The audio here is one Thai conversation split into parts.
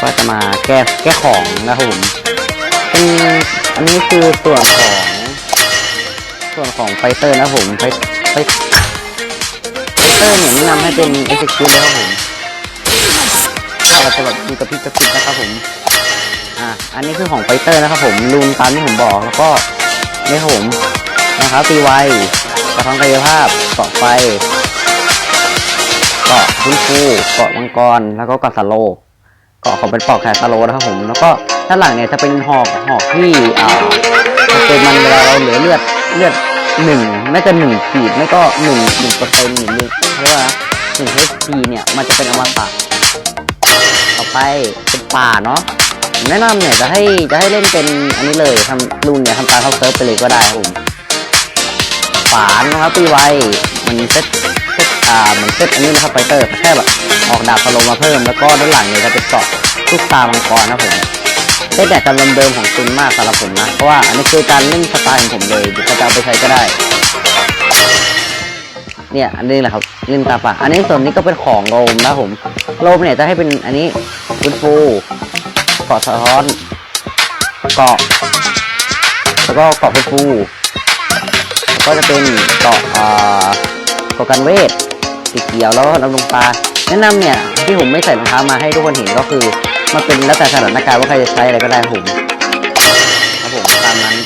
ก็จะมาแก้แก้ของนะครับผมเป็นอันนี้คือส่วนของ ส่วนของไฟเตอร์นะผมไฟไฟไฟเตอร์เนี่ยแนะนำให้เป็น e x e c u t e เลยครับผมเราจะแบบดูกระพริบกระพริบนะครับผมอะอันนี้คือของไฟเตอร์นะครับผมรูนตามที่ผมบอกแล้วก็นี่ครับผมรองเท้าตีไวกระท้องกายภาพเกาะไฟเกาะฟื้นฟูเกาะมังกรแล้วก็เกาะสโล เกาะของเป็นปอกแขนสโลนะครับผม แล้วก็ด้านหลังเนี่ยจะเป็นหอกหอกที่อ่าเป็นมันเวลาเราเหลือเลือดเลือดหนึ่งน่จะหนึ่งขีดไม่ก็หนึ่งหนึ่งเปอร์เซ็นต์หนึ่งเพราะว่าหนึ่ง HP เนี่ยมันจะเป็นอมตะต่อไปเป็นป่าเนาะแนะนำเนี่ยจะให้จะให้เล่นเป็นอันนี้เลยทำรูนเนี่ยทำตามเขาเซิร์ฟไปเลยก็ได้ครับผมฝานนะครับตีไวมันเซตเซตอ่ามือนเซตอันนี้นะครับไฟเตอร์แค่แบบ ออกดาบสโลมาเพิ่ม แล้วก็ด้านหลังเนี่ยจะเป็นเกาะลูกตามังกรนะผมเซตเนี่ยจะเดิมของตุนมากสำหรับผมนะ เพราะว่าอันนี้คือการเล่นสไตล์ของผมเลยเดี๋ยวจะเอาไปใช้ก็ได้ เนี่ยอันนี้แหละครับเล่นตาป่าอันนี้ส่วนนี้ก็เป็นของโรมนะผมโรมเนี่ยจะให้เป็นอันนี้ฟื้นฟูเกาะสะท้อนเกาะแล้วก็เกาะฟื้นฟูแล้วก็จะเป็นเกาะอ่าเกาะกันเวทสีเขียวแล้วก็น้ำลงปลา แนะนำเนี่ยที่ผมไม่ใส่รองเท้ามาให้ทุกคนเห็นก็คือมันเป็นแล้วแต่สถานการณ์ว่าใครจะใช้อะไรก็ได้ผมครับผมตามนั้น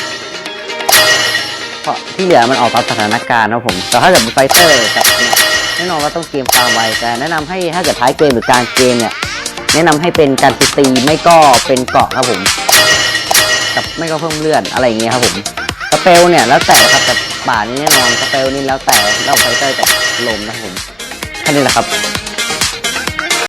เพราะที่เหลือมันออกตามสถานการณ์นะผมแต่ถ้าเกิดเป็นไฟเตอร์กับแน่นอนว่าต้องเกมฟาร์มไวแต่แนะนำให้ถ้าเกิดท้ายเกมหรือกลารเกมเนี่ยแนะนำให้เป็นการตีไม่ก็เป็นเกาะครับผม กับไม่ก็เพิ่มเลือดอะไรอย่างเงี้ยครับผมสเปลเนี่ยแล้วแต่ครับแต่ป่านี่แน่นอนสเปลนี่แล้วแต่เราไฟเตอร์กับลมนะครับผมแค่นี้แหละครับ